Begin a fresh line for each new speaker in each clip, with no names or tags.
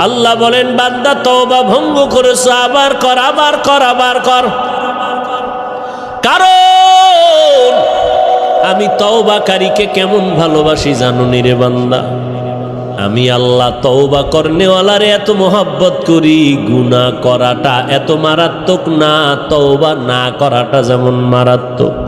আল্লাহ বলেন, বান্দা, তওবা ভঙ্গ করেছ, আবার কর আবার কর আবার কর। কারণ আমি তওবাকারীকে কেমন ভালোবাসি জানো নি রে বান্দা। আমি আল্লাহ তওবা করনেওয়ালারে এত মোহাব্বত করি, গুনাহ করাটা এত মারাত্মক না, তওবা না করাটা যেমন মারাত্মক।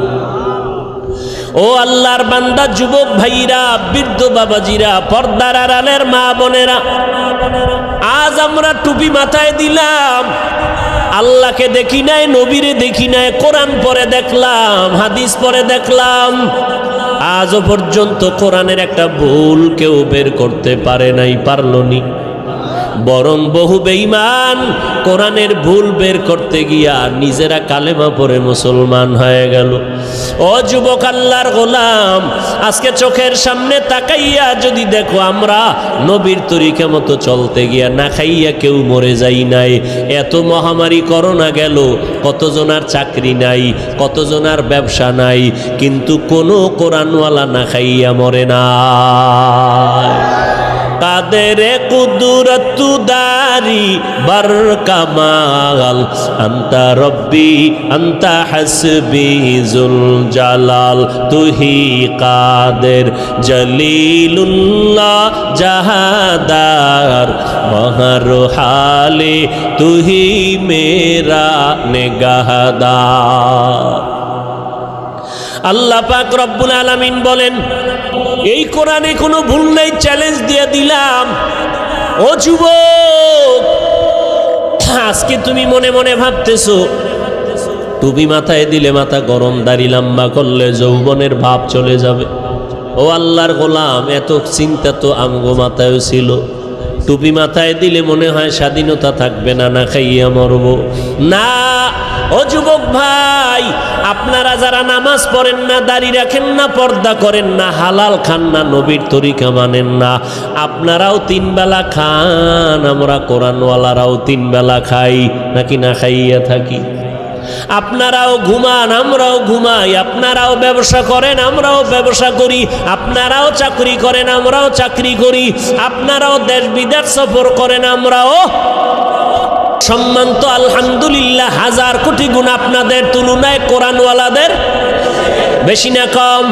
ও আল্লাহর বান্দা, যুবক ভাইরা, বৃদ্ধ বাবাজিরা, পর্দার আড়ালের মা বোনেরা, আজ আমরা টুপি মাথায় দিলাম, আল্লাহকে দেখি নাই, নবীরে দেখি নাই, কোরআন পরে দেখলাম, হাদিস পরে দেখলাম, আজও পর্যন্ত কোরআনের একটা ভুল কেউ বের করতে পারে নাই পারলনি বরং বহু বেঈমান কোরআনের ভুল বের করতে গিয়া নিজেরা কালেমা পরে মুসলমান হয়ে গেল। ও যুবক আল্লাহর গোলাম, আজকে চোখের সামনে তাকাইয়া যদি দেখো আমরা নবীর তরিকা মতো চলতে গিয়া না খাইয়া কেউ মরে যাই নাই। এত মহামারী করোনা গেল, কতজনার চাকরি নাই, কতজনার ব্যবসা নাই, কিন্তু কোনো কোরআনওয়ালা না খাইয়া মরে না কাদের কুদরত দারি বার কামাল আন্তা রব্বি, আন্তা হাসবি জুল জালাল। তুহি কাদের জলিলুল্লাহ জাহাদার মহার হালে তুহি মেরা নেগাহদার। আল্লাহ পাক রব্বুল আলামিন বলেন, এই কোরআনে কোনো ভুল নাই চ্যালেঞ্জ দিয়ে দিলাম। ও যুবক, আজকে তুমি মনে মনে ভাবতেছো, টুপি মাথায় দিলে মাথা গরম, দাড়ি লম্বা করলে যৌবনের ভাব চলে যাবে। ও আল্লাহর গোলাম, এত চিন্তা তো আমগো মাথায়ও ছিল। টুপি মাথায় দিলে মনে হয় স্বাধীনতা থাকবে না না খাইয়া মরব। না, ও যুবক ভাই, আপনারা যারা নামাজ পড়েন না, দাড়ি রাখেন না, পর্দা করেন না, হালাল খান না, নবীর তরিকা মানেন না। আপনারাও তিন বেলা খান, আমরা কোরআনওয়ালারাও তিন বেলা খাই, নাকি না খাইয়া থাকি? আপনারাও ঘুমান, আমরাও ঘুমাই, আপনারাও ব্যবসা করেন, আমরাও ব্যবসা করি, আপনারাও চাকরি করেন, আমরাও চাকরি করি, আপনারাও দেশ বিদেশ সফর করেন, আমরাও সম্মান তো আলহামদুলিল্লাহ হাজার কোটি গুণ আপনাদের তুলনায় কোরআনওয়ালাদের বেশি না কম।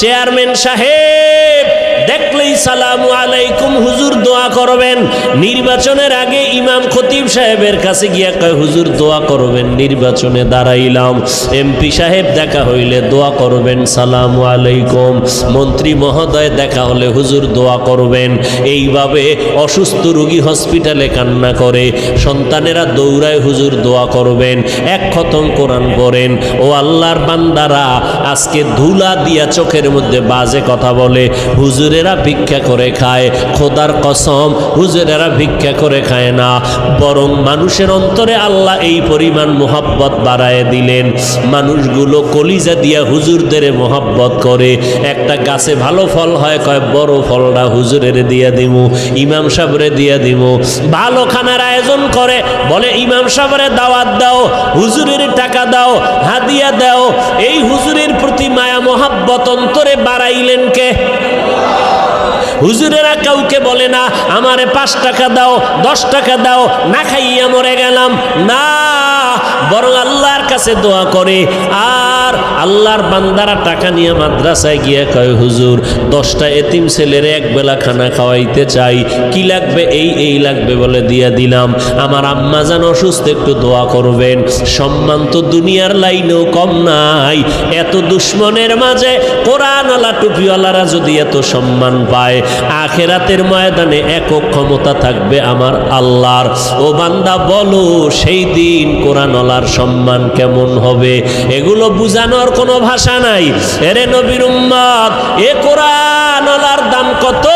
চেয়ারম্যান সাহেব দেখলেই সালামু আলাইকুম, হুজুর দোয়া করবেন। নির্বাচনের আগে ইমাম খতিব সাহেবের কাছে গিয়া কয়, হুজুর দোয়া করবেন, নির্বাচনে দাঁড়াইলাম। এমপি সাহেব দেখা হইলে দোয়া করবেন, সালামু আলাইকুম। মন্ত্রী মহোদয় দেখা হলে হুজুর দোয়া করবেন। এইভাবে অসুস্থ রোগী হসপিটালে কান্না করে, সন্তানেরা দৌড়ায় হুজুর দোয়া করবেন, এক খতম কোরআন করেন ও আল্লাহর বান্দারা আজকে ধুলা দিয়া চোখের মধ্যে বাজে কথা বলে হুজুরেরা ভিক্ষা করে খায়, খোদার কসম হুজুরেরা ভিক্ষা করে খায় না। বরং মানুষের অন্তরে আল্লাহ এই পরিমাণ মোহাব্বত বাড়ায় দিলেন। মানুষগুলো কলিজা দিয়া হুজুরদের মোহাব্বত করে। একটা গাছে ভালো ফল হয়, কয়, বড় ফলটা হুজুরের দিয়া দিমু, ইমাম সাবরে দিয়া দিমু। ভালো খানার আয়োজন করে, বলে, ইমাম সাবরে দাওয়াত দাও, হুজুরের টাকা দাও, হাদিয়া দাও। এই হুজুরের প্রতি মায়া মোহাব্বত অন্তরে বাড়াইলেন কে? হুজুরেরা কাউকে বলে না, আমারে পাঁচ টাকা দাও, দশ টাকা দাও, না খাইয়া মরে গেলাম। না। বরং আল্লাহর কাছে দোয়া করে। আর আল্লাহর বান্দারা টাকা নিয়ে মাদ্রাসায় গিয়ে কয়, হুজুর, দশটা এতিম ছেলের এক বেলা খানা খাওয়াইতে চাই। কি লাগবে? এই এই লাগবে বলে দিয়ে দিলাম। আমার আম্মা যেন অসুস্থ, একটু দোয়া করবেন। সম্মান তো দুনিয়ার লাইনেও কম নাই। এত দুশ্মনের মাঝে কোরআনওয়ালা, টুপিওয়ালারা যদি এত সম্মান পায়, আখেরাতের ময়দানে একক ক্ষমতা থাকবে আমার আল্লাহর। ও বান্দা, বলো, সেই দিন কোরআনওয়ালার সম্মান কেমন হবে? এগুলো বুঝানোর কোনো ভাষা নাই। এরে নবীর উম্মত, এ কোরআন আল্লাহর দাম কত?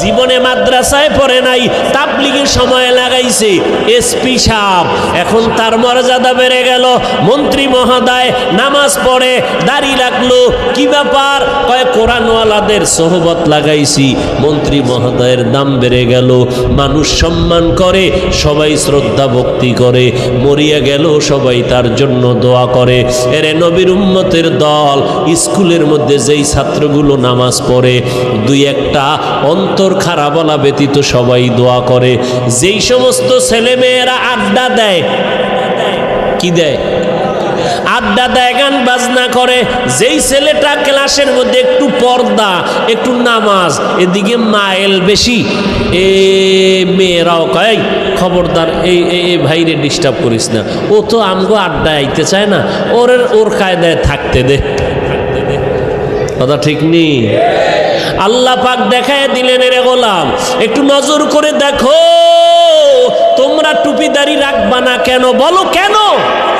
জীবনে মাদ্রাসায় পড়ে নাই, তাবলিগের সময় লাগাইছে এসপি সাহেব। এখন তার মর্যাদা বেড়ে গেল, মন্ত্রী মহোদয় নামাজ পড়ে, দাড়ি রাখল। কি ব্যাপার? কয়, কোরআনওয়ালাদের সোহবত লাগাইছি, মন্ত্রী মহোদয়ের দাম বেড়ে গেল, মানুষ সম্মান করে, সবাই শ্রদ্ধা ভক্তি করে, মরিয়া গেল, সবাই তার জন্য দোয়া করে। এরে নবীর উম্মতের দল, স্কুলের মধ্যে যেই ছাত্রগুলো নামাজ পড়ে, দুই একটা অন্তর খারাপ বলা ব্যতীত সবাই দোয়া করে। যেই সমস্ত ছেলেমেয়েরা আড্ডা দেয় কি দেয়? আড্ডা দেয় গান বাজনা করে। যেই ছেলেটা ক্লাসের মধ্যে একটু পর্দা একটু নামাজ এদিকে মাইল বেশি। এ মেয়েরাও কয় "এই, খবরদার এই এই ভাইরে ডিস্টার্ব করিস না। ও তো আমগো আড্ডায় আইতে চায় না। ওর ওর কায়দায় থাকতে দে। কথা ঠিক নেই আল্লাহ পাক দেখায় দিলেন রে গোলাম, একটু নজর করে দেখো, তোমরা টুপিদারি রাখবা না কেন? বলো কেন?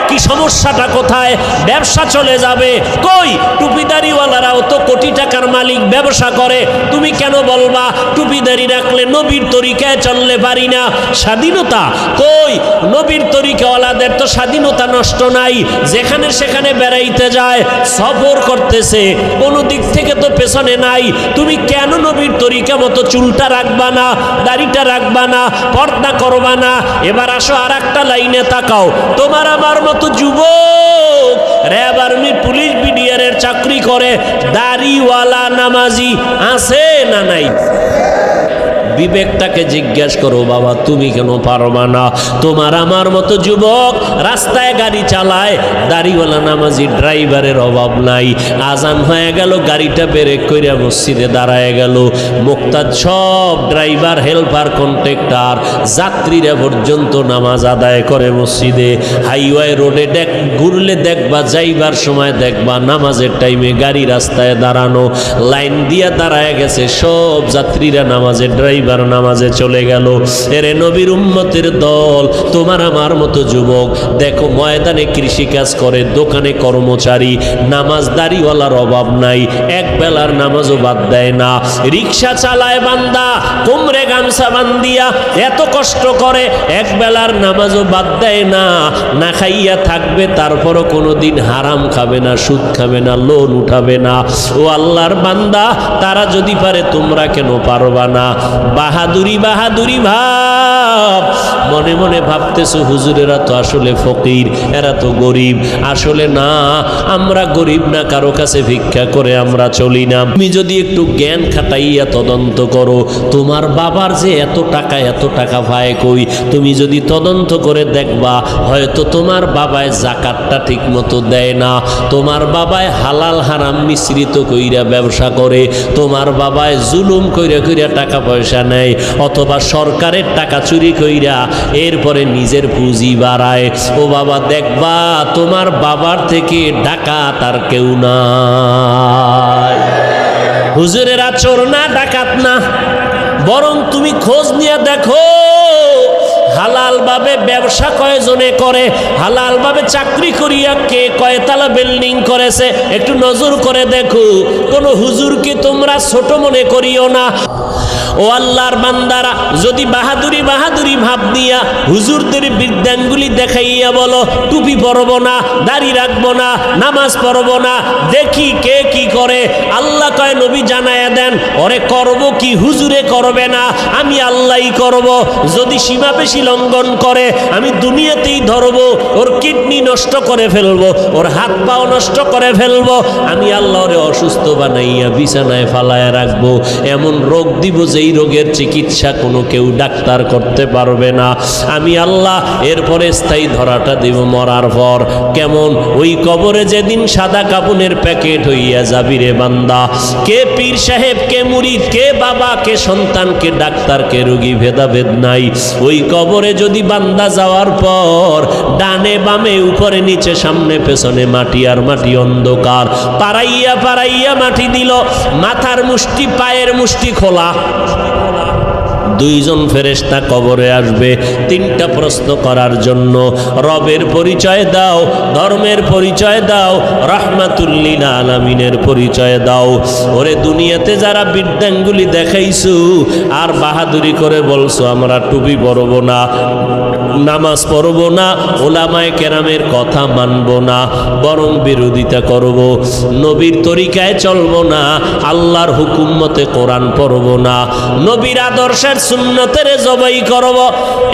কি সমস্যাটা কোথায়? ব্যবসা চলে যাবে। কই? টুপিদারিওয়ালারাও তো কোটি টাকার মালিক, ব্যবসা করে। তুমি কেন বলবা, টুপিদারি রাখলে নবীর তরিকায় চললে পারি না? স্বাধীনতা? কই? নবীর তরিকাওয়ালাদের তো স্বাধীনতা নষ্ট নাই। যেখানে সেখানে বেড়াইতে যায়, সফর করতেছে। কোনো দিক থেকে তো পেছনে নাই। তুমি কেন নবীর তরিকা মতো চুলটা রাখবা না, দাড়িটা রাখবা না, পর্দা করবা না? এবার আসো আর একটা লাইনে তাকাও। তোমার আমার মতো যুবক? র্যাব আর্মি পুলিশ বিডিআরের চাকরি করে দাড়িওয়ালা নামাজি আছে না নাই? বিবেকটাকে জিজ্ঞেস করো, বাবা, তুমি কেন পারবা না? তোমার আমার মতো যুবক রাস্তায় গাড়ি চালায়, দাড়িওয়ালা নামাজি ড্রাইভারের অভাব নাই। আজান হয়ে গেল, গাড়িটা ব্রেক কইরা মসজিদে দাঁড়ায় গেল। মুক্তাদ সব ড্রাইভার, হেল্পার, কন্ট্রাক্টর, যাত্রীরা পর্যন্ত নামাজ আদায় করে মসজিদে। হাইওয়ে রোডে দেখ, ঘুরলে দেখবা, যাইবার সময় দেখবা, নামাজের টাইমে গাড়ি রাস্তায় দাঁড়ানো। লাইন দিয়া দাঁড়ায় গেছে, সব যাত্রীরা নামাজের ড্রাইভার। নামাজে চলে গেল। এরে নবীর উম্মতের দল, তোমার আমার মতো যুবক, দেখো ময়দানে কৃষিকাজ করে, দোকানে কর্মচারী নামাজ দাড়িওয়ালার অভাব নাই, এক বেলার নামাজও বাদ দেয় না। রিক্সা চালায় বান্দা কোমরে গামছা বান্দিয়া এত কষ্ট করে, এক বেলার নামাজও বাদ দেয় না। না খাইয়া থাকবে, তারপরও কোনো দিন হারাম খাবে না, সুদ খাবে না, লোন উঠাবে না। ও আল্লাহর বান্দা, তারা যদি পারে তোমরা কেন পারবা না? বাহাদুরি বাহাদুরি ভাব। মনে মনে ভাবতেছো হুজুরেরা তো আসলে ফকির, এরা তো গরিব। আসলে না, আমরা গরিব না, কারও কাছে ভিক্ষা করে আমরা চলি না। তুমি যদি একটু জ্ঞান খাটাইয়া তদন্ত করো, তোমার বাবার যে এত টাকা এত টাকা পায় কই? তুমি যদি তদন্ত করে দেখবা, হয়তো তোমার বাবায় জাকাতটা ঠিক মতো দেয় না। তোমার বাবায় হালাল হারাম মিশ্রিত কইরা ব্যবসা করে। তোমার বাবায় জুলুম কইরা কইরা টাকা পয়সা নেয় অথবা সরকারের টাকা চুরি কইরা এরপরে নিজের পুঁজি বাড়ায়। ও বাবা, দেখবা তোমার বাবার থেকে ডাকাত আর কেউ নাই। হুজুরেরা চোর না, ডাকাত না। বরং তুমি খোঁজ নিয়ে দেখো, হালালভাবে ব্যবসা কয়জনে করে, হালালভাবে চাকরি করিয়া কে কয়তালা বিল্ডিং করেছে, একটু নজর করে দেখো। কোনো হুজুরকে তোমরা ছোট মনে করিও না। ও আল্লাহর বান্দারা, যদি বাহাদুরি বাহাদুরি ভাব দিয়া হুজুরদের বিদ্যানগুলি দেখাইয়া বলো, টুপি পরব না, দাড়ি রাখব না, নামাজ পড়ব না, দেখি কে কি করে। আল্লাহ কয়, নবী জানায়া দেন, ওরে করব কি? হুজুরে করবে না, আমি আল্লাহই করব। যদি সীমা বেশি লঙ্ঘন করে, আমি দুনিয়াতেই ধরবো, ওর কিডনি নষ্ট করে ফেলব, ওর হাত পাও নষ্ট করে ফেলব, আমি আল্লাহরে অসুস্থ বানাইয়া বিছানায় ফালায় রাখব, এমন রোগ দিব যেই রোগের চিকিৎসা কোনো কেউ ডাক্তার করতে পারবে না। আমি আল্লাহ এরপরে স্থায়ী ধরাটা দিব মরার পর। কেমন? ওই কবরে যেদিন সাদা কাপুনের প্যাকেট হইয়া যাবি রে বান্দা। কে পীর সাহেব, কে মুরিদ, কে বাবা, কে সন্তান, কে ডাক্তার, কে রোগী, ভেদাভেদ নাই। ওই কবরে যদি বান্দা যাওয়ার পর ডানে বামে, উপরে নিচে, সামনে পেছনে মাটি আর মাটি অন্ধকার। পাড়াইয়া পাড়াইয়া মাটি দিল। মাথার মুষ্টি, পায়ের মুষ্টি খোলা। দুইজন ফেরেশতা কবরে আসবে তিনটা প্রশ্ন করার জন্য। রবের পরিচয় দাও, ধর্মের পরিচয় দাও রাহমাতুল্লিল আলামিনের পরিচয় দাও। ওরে দুনিয়াতে যারা বিদ্যাঙ্গুলি দেখাইছু, আর বাহাদুরি করে বলছো, আমরা টুপি পরব না, নামাজ পড়ব না, ওলামায় কেরামের কথা মানব না, বরং বিরোধিতা করব। নবীর তরিকায় চলব না, আল্লাহর হুকুম মতে কোরআন পড়ব না। নবীর আদর্শের সুন্নতের জবাই করব।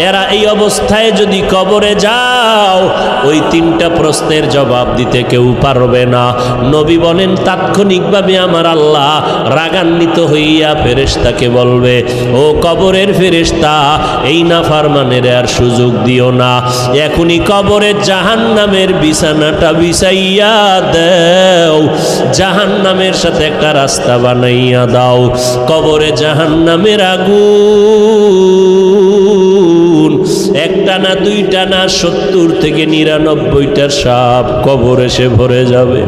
এরা এই অবস্থায় যদি কবরে যাও, ওই তিনটা প্রশ্নের জবাব দিতে কেউ পারবে না। নবী বলেন, তাৎক্ষণিকভাবে আমার আল্লাহ রাগান্বিত হইয়া ফেরেশতাকে বলবে, ও কবরের ফেরেশতা, এই নাফারমানের আর সুযোগ দিও না। এখনই কবরে জাহান নামের বিছানাটা বিছাইয়া দেও। জাহান নামের সাথে একটা রাস্তা বানাইয়া দাও। কবরে জাহান নামের আগুন একটা না দুইটা না সত্তর থেকে নিরানব্বইটার সাপ কবর এসে ভরে যাবে।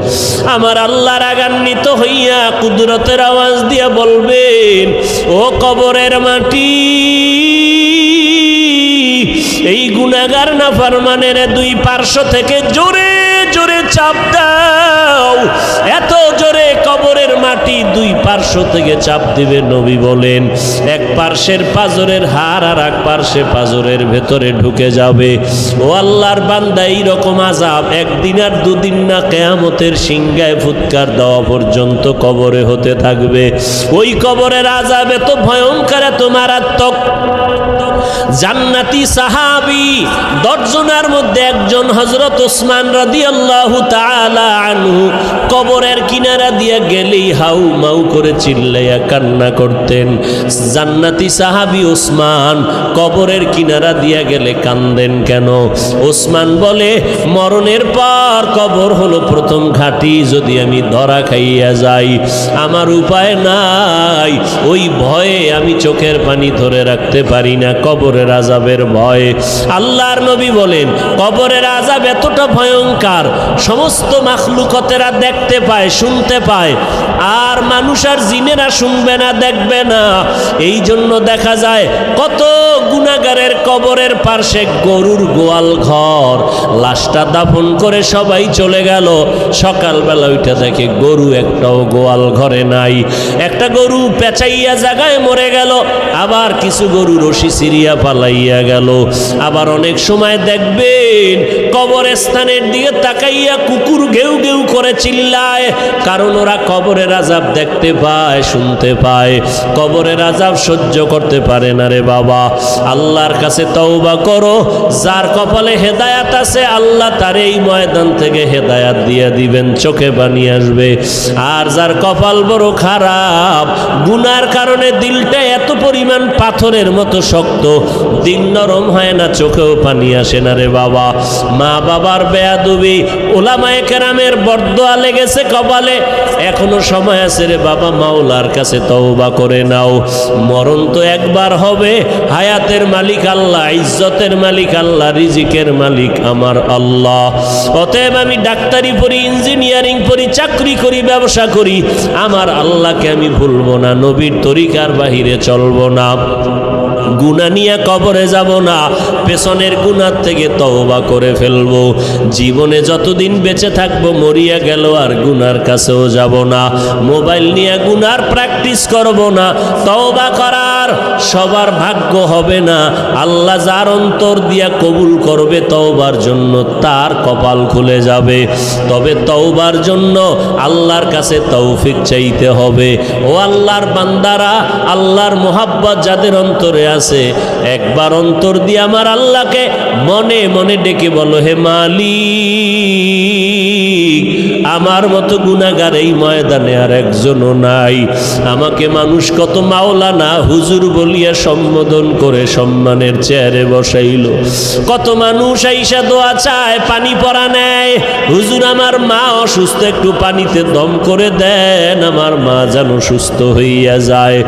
আমার আল্লাহ রাগান্বিত হইয়া কুদরতের আওয়াজ দিয়া বলবেন, ও কবরের মাটি, এই গুণাগার না ফারমানের দুই পার্শ্ব থেকে জোরে জোরে চাপ দাও। এত জোরে কবরের মাটি দুই পার্শ্ব থেকে চাপ দিবে নবী বলেন। এক পার্শ্বের পাজরের হার আর এক পার্শ্বে পাজরের ভেতরে ঢুকে যাবে। ও আল্লাহর বান্দা, এইরকম আজাব একদিন আর দুদিন না কেয়ামতের সিংগায় ফুৎকার দেওয়া পর্যন্ত কবরে হতে থাকবে। ওই কবরের আজাব এত ভয়ঙ্কর, এত মারাত্মক। জান্নাতি সাহাবি দশজনের মধ্যে একজন হজরত ওসমান রাদি আল্লাহ আনহু কবরের কিনারা দিয়ে গেলেই হাউ মাউ করে চিল্লাইয়া কান্না করতেন। জান্নাতি সাহাবি ওসমান কবরের কিনারা দিয়া গেলে কান্দেন কেন? ওসমান বলে, মরণের পর কবর হলো প্রথম ঘাটি, যদি আমি ধরা খাইয়া যাই। আমার উপায় নাই, ওই ভয়ে আমি চোখের পানি ধরে রাখতে পারি না, কবরের আজাবের ভয়ে। আল্লাহর নবী বলেন, কবরের আজাব এতটা ভয়ঙ্কর, সমস্ত মাখলুকতেরা দেখতে পায়, শুনতে পায়। আর মানুষ আর জিনেরা শুনবে না, দেখবে না। এই জন্য দেখা যায় কত গুণাগারের কবরের পার্শ্বে গরুর গোয়াল ঘর। লাশটা দাফন করে সবাই চলে গেল। সকালবেলা ওইটা দেখে গরু একটাও গোয়াল ঘরে নাই। একটা গরু পেঁচাইয়া জায়গায় মরে গেল। আবার কিছু গরু রশি সিরিয়া পালাইয়া গেল। আবার অনেক সময় দেখবেন কবরস্থানের দিকে তাকাইয়া কুকুর ঘেউ ঘেউ করে চিল্লায়। কারণ ওরা কবরের আজাব দেখতে পায়, শুনতে পায়। কবরের আজাব সহ্য করতে পারে না রে বাবা। আল্লাহর কাছে তওবা করো, যার কপালে হেদায়াত আছে, আল্লাহ তার এই ময়দান থেকে হেদায়াত দিয়ে দিবেন, চোখে বানিয়ে আসবে। আর যার কপাল বড় খারাপ, গুনার কারণে দিলটা এত পরিমাণ পাথরের মতো শক্ত দিন নরম হয় না, চোখেও পানি আসে না রে বাবা। মা বাবার বেয়াদুবি, ওলামায়ে কেরামের বরদোয়া লেগেছে কপালে, এখনও সময় আছে রে বাবা, মাওলার কাছে তওবা করে নাও। মরণ তো একবার হবে, হায়াতের মালিক আল্লাহ, ইজ্জতের মালিক আল্লাহ, রিজিকের মালিক আমার আল্লাহ। অতএব আমি ডাক্তারি পড়ি, ইঞ্জিনিয়ারিং পড়ি, চাকরি করি, ব্যবসা করি, আমার আল্লাহকে আমি ভুলবো না, নবীর তরিকার বাহিরে চলবো না। গুণা নিয়ে কবরে যাব না, পেছনের গুণার থেকে তওবা করে ফেলব। জীবনে যতদিন বেঁচে থাকব, মরিয়া গেল আর গুনার কাছেও যাব না। মোবাইল নিয়ে গুনার প্র্যাকটিস করব না, তওবা করার সবার ভাগ্য হবে না। আল্লাহ যার অন্তর দিয়া কবুল করবে, তওবার জন্য তার কপাল খুলে যাবে। তবে তওবার জন্য আল্লাহর কাছে তৌফিক চাইতে হবে। ও আল্লাহর বান্দারা, আল্লাহর মোহাব্বত যাদের অন্তরে আছে একবার অন্তর দিয়ে আমার আল্লাহকে মনে মনে ডেকে বলো, হে মালিক, আমার মতো গুণাগার এই ময়দানে আর একজনও নাই। আমাকে মানুষ কত মাওলানা, হুজুর বলিয়া সম্বোধন করে সম্মানের চেয়ারে বসাইল। কত মানুষ আইসা দোয়া চায়, পানি পরা নেয়। হুজুর আমার মা অসুস্থ, একটু পানিতে দম করে দেন, আমার মা যেন সুস্থ হইয়া যায়।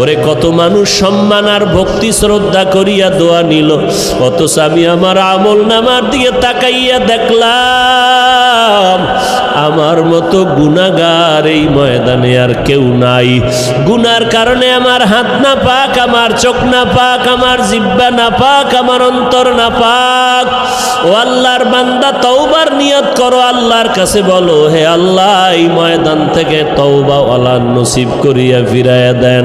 ওরে, কত মানুষ সম্মান আর ভক্তি শ্রদ্ধা করিয়া দোয়া নিল। অথচ আমি আমার আমল নামার দিকে তাকাইয়া দেখলাম আমার মতো গুনাগার এই ময়দানে আর কেউ নাই। গুনার কারণে আমার হাত না পাক, আমার চোখ না পাক, আমার জিব্বা না পাক, আমার অন্তর না পাক। ও আল্লাহর বান্দা, তওবার নিয়ত করো, আল্লাহর কাছে বলো, হে আল্লাহ, এই ময়দান থেকে তওবা ওয়ালা নসিব করিয়া ফিরাইয়া দেন।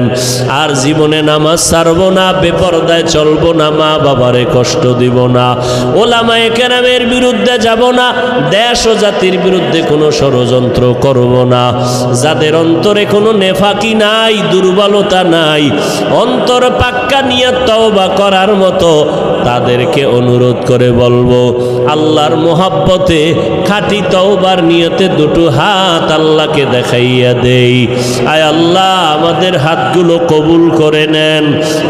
আর জীবনে নামাজ ছাড়বো না, বেপরদায় চলবো না, মা বাবারে কষ্ট দিব না। ওলামায়ে কেরামের বিরুদ্ধে যাব না, দেশ ও জাতির বিরুদ্ধে কোনো ষড়যন্ত্র করব না। যাদের অন্তরে কোনো নেফাকি নাই, দুর্বলতা নাই, অন্তর পাক্কা নিয়ে তওবা করার মতো, তাদেরকে অনুরোধ করে বলব, আল্লাহর মোহাব্বতে খাঁটি তওবার নিয়তে দুটো হাত আল্লাহকে দেখাইয়া দেই। আয় আল্লাহ, আমাদের হাতগুলো কবুল করে নেন,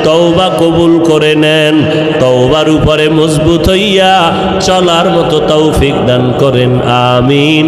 তওবা কবুল করে নেন, তওবার উপরে মজবুত হইয়া চলার মতো তৌফিক দান করেন, আমিন।